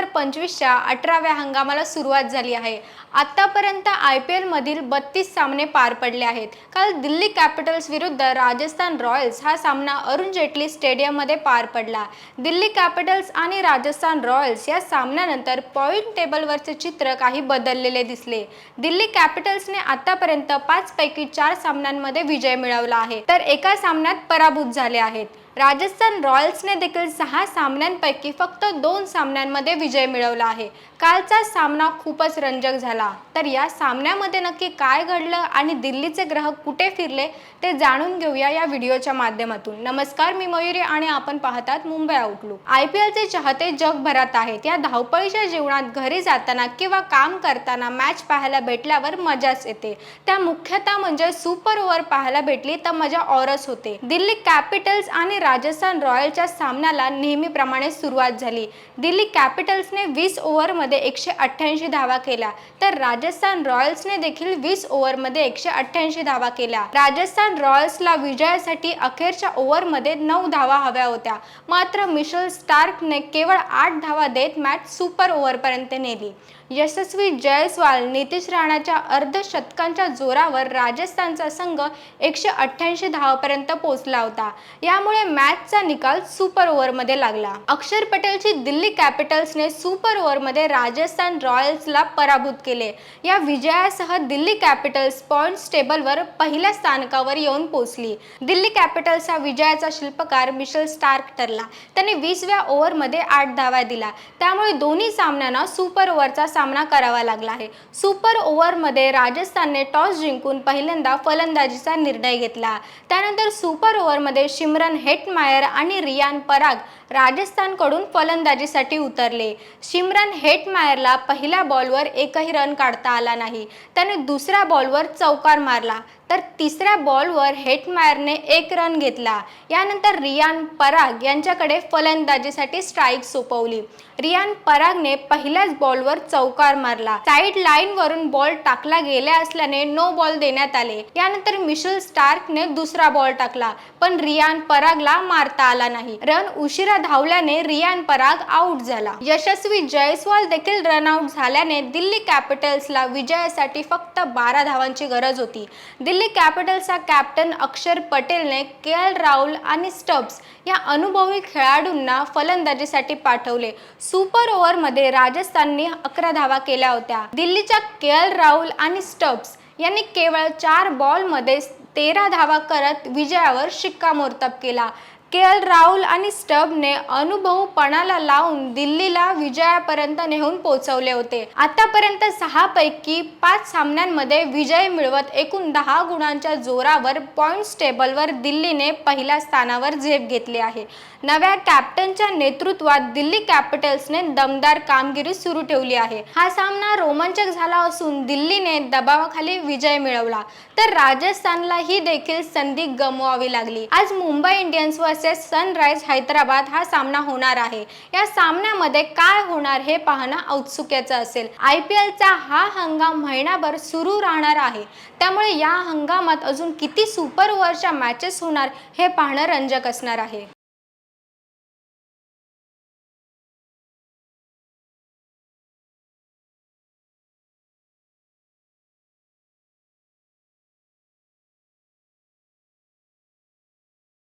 हजार पंचवीसच्या अठराव्या हंगामाला सुरुवात झाली आहे. आतापर्यंत आय पी एलमधील बत्तीस सामने पार पडले आहेत. काल दिल्ली कॅपिटल्स विरुद्ध राजस्थान रॉयल्स हा सामना अरुण जेटली स्टेडियममध्ये पार पडला. दिल्ली कॅपिटल्स आणि राजस्थान रॉयल्स या सामन्यानंतर पॉईंट टेबलवरचे चित्र काही बदललेले दिसले. दिल्ली कॅपिटल्सने आतापर्यंत पाचपैकी चार सामन्यांमध्ये विजय मिळवला आहे. तर एका सामन्यात पराभूत झाले आहेत. राजस्थान रॉयल्सने देखील सहा सामन्यांपैकी फक्त दोन सामन्यांमध्ये विजय मिळवला आहे. कालचा सामना खूपच रंजक झाला. तर या सामन्यामध्ये नक्की काय घडलं आणि दिल्लीचे ग्राहक कुठे फिरले ते जाणून घेऊया या व्हिडिओच्या माध्यमातून. नमस्कार मी मयुरी आणि आपण पाहतात मुंबई आउटलुक आय पी एलचे चाहते जगभरात आहेत. या धावपळीच्या जीवनात घरी जाताना किंवा काम करताना मॅच पाहायला भेटल्यावर मजाच येते. त्या मुख्यतः म्हणजे सुपर ओव्हर पाहायला भेटली तर मजा औरच होते. दिल्ली कॅपिटल्स आणि राजस्थान रॉयलच्या सामन्याला नेहमीप्रमाणे सुरुवात झाली. दिल्ली कॅपिटल्सने वीस ओव्हरमध्ये एकशे अठ्ठ्याऐंशी धावा केला तर राजस्थान रॉयल्सने देखील वीस ओव्हरमध्ये एकशे अठ्ठ्याऐंशी धावा केल्या. राजस्थान रॉयल्सला विजयासाठी अखेरच्या ओव्हरमध्ये नऊ धावा हव्या होत्या. मात्र मिशेल स्टार्कने केवळ आठ धावा देत मॅच सुपर ओव्हरपर्यंत नेली. यशस्वी जयस्वाल नितीश राणाच्या अर्धशतकांच्या जोरावर राजस्थानचा संघ एकशे अठ्ठ्याऐंशी धावापर्यंत पोहोचला होता. यामुळे मॅचचा निकाल सुपर ओव्हरमध्ये लागला. अक्षर पटेलची दिल्ली कॅपिटल्सने सुपर ओव्हरमध्ये राजस्थान रॉयल्सला पराभूत केले. या विजयासह दिल्ली कॅपिटल्स पॉईंट्स टेबलवर पहिल्या स्थानकावर येऊन पोहोचली. दिल्ली कॅपिटल्सचा विजयाचा शिल्पकार मिशेल स्टार्क ठरला. त्याने वीसव्या ओव्हरमध्ये आठ धावा दिला त्यामुळे दोन्ही सामन्यांना सुपर ओव्हरचा सामना करावा लागला आहे. सुपर ओव्हरमध्ये राजस्थानने टॉस जिंकून पहिल्यांदा फलंदाजीचा निर्णय घेतला. त्यानंतर सुपर ओव्हरमध्ये शिमरन हेटमायर आणि रियान पराग राजस्थानकडून फलंदाजीसाठी उतरले. शिमरन हेटमायरला पहिल्या बॉलवर एकही रन काढता आला नाही. त्याने दुसऱ्या बॉलवर चौकार मारला. तर तिसऱ्या बॉलवर हेटमायरने एक रन घेतला. यानंतर रियान पराग यांच्याकडे फलंदाजीसाठी स्ट्राईक सोपवली. रियान परागने पहिल्याच बॉलवर चौकार मारला. साईड लाईन वरून बॉल टाकला गेला असल्याने नो बॉल देण्यात आले. यानंतर मिशेल स्टार्कने दुसरा बॉल टाकला पण रियान परागला मारता आला नाही. रन उशिरा धावल्याने रियान पराग आउट झाला. यशस्वी जयस्वाल देखील रन आउट झाल्याने दिल्ली कॅपिटल्सला विजयासाठी फक्त बारा धावांची गरज होती. दिल्ली कॅपिटल्सचा कॅप्टन अक्षर पटेलने के एल राहुल आणि स्टब्स या अनुभवी खेळाडूंना फलंदाजीसाठी पाठवले. सुपर ओव्हरमध्ये राजस्थानने अकरा धावा केल्या होत्या. दिल्लीच्या के एल राहुल आणि स्टब्स यांनी केवळ चार बॉलमध्ये तेरा धावा करत विजयावर शिक्कामोर्तब केला. के एल राहुल आणि स्टबने अनुभवपणाला लावून दिल्लीला विजयापर्यंत नेऊन पोहोचवले होते. आतापर्यंत सहा पैकी पाच सामन्यांमध्ये विजय मिळवत एकूण दहा गुणांच्या जोरावर पॉईंट्स टेबलवर दिल्लीने पहिल्या स्थानावर झेप घेतली आहे. नव्या कॅप्टनच्या नेतृत्वात दिल्ली कॅपिटल्सने दमदार कामगिरी सुरू ठेवली आहे. हा सामना रोमांचक झाला असून दिल्लीने दबावाखाली विजय मिळवला. तर राजस्थानला ही देखील संधी गमवावी लागली. आज मुंबई इंडियन्सवर वर्सेस सनराइज हैदराबाद हा सामना होणार आहे. या सामन्यामध्ये काय होणार हे पाहणं औत्सुक्याचं असेल. आय पी एलचा हा हंगाम महिनाभर सुरू राहणार आहे. त्यामुळे या हंगामात अजून किती सुपर ओव्हरच्या मॅचेस होणार हे पाहणं रंजक असणार आहे.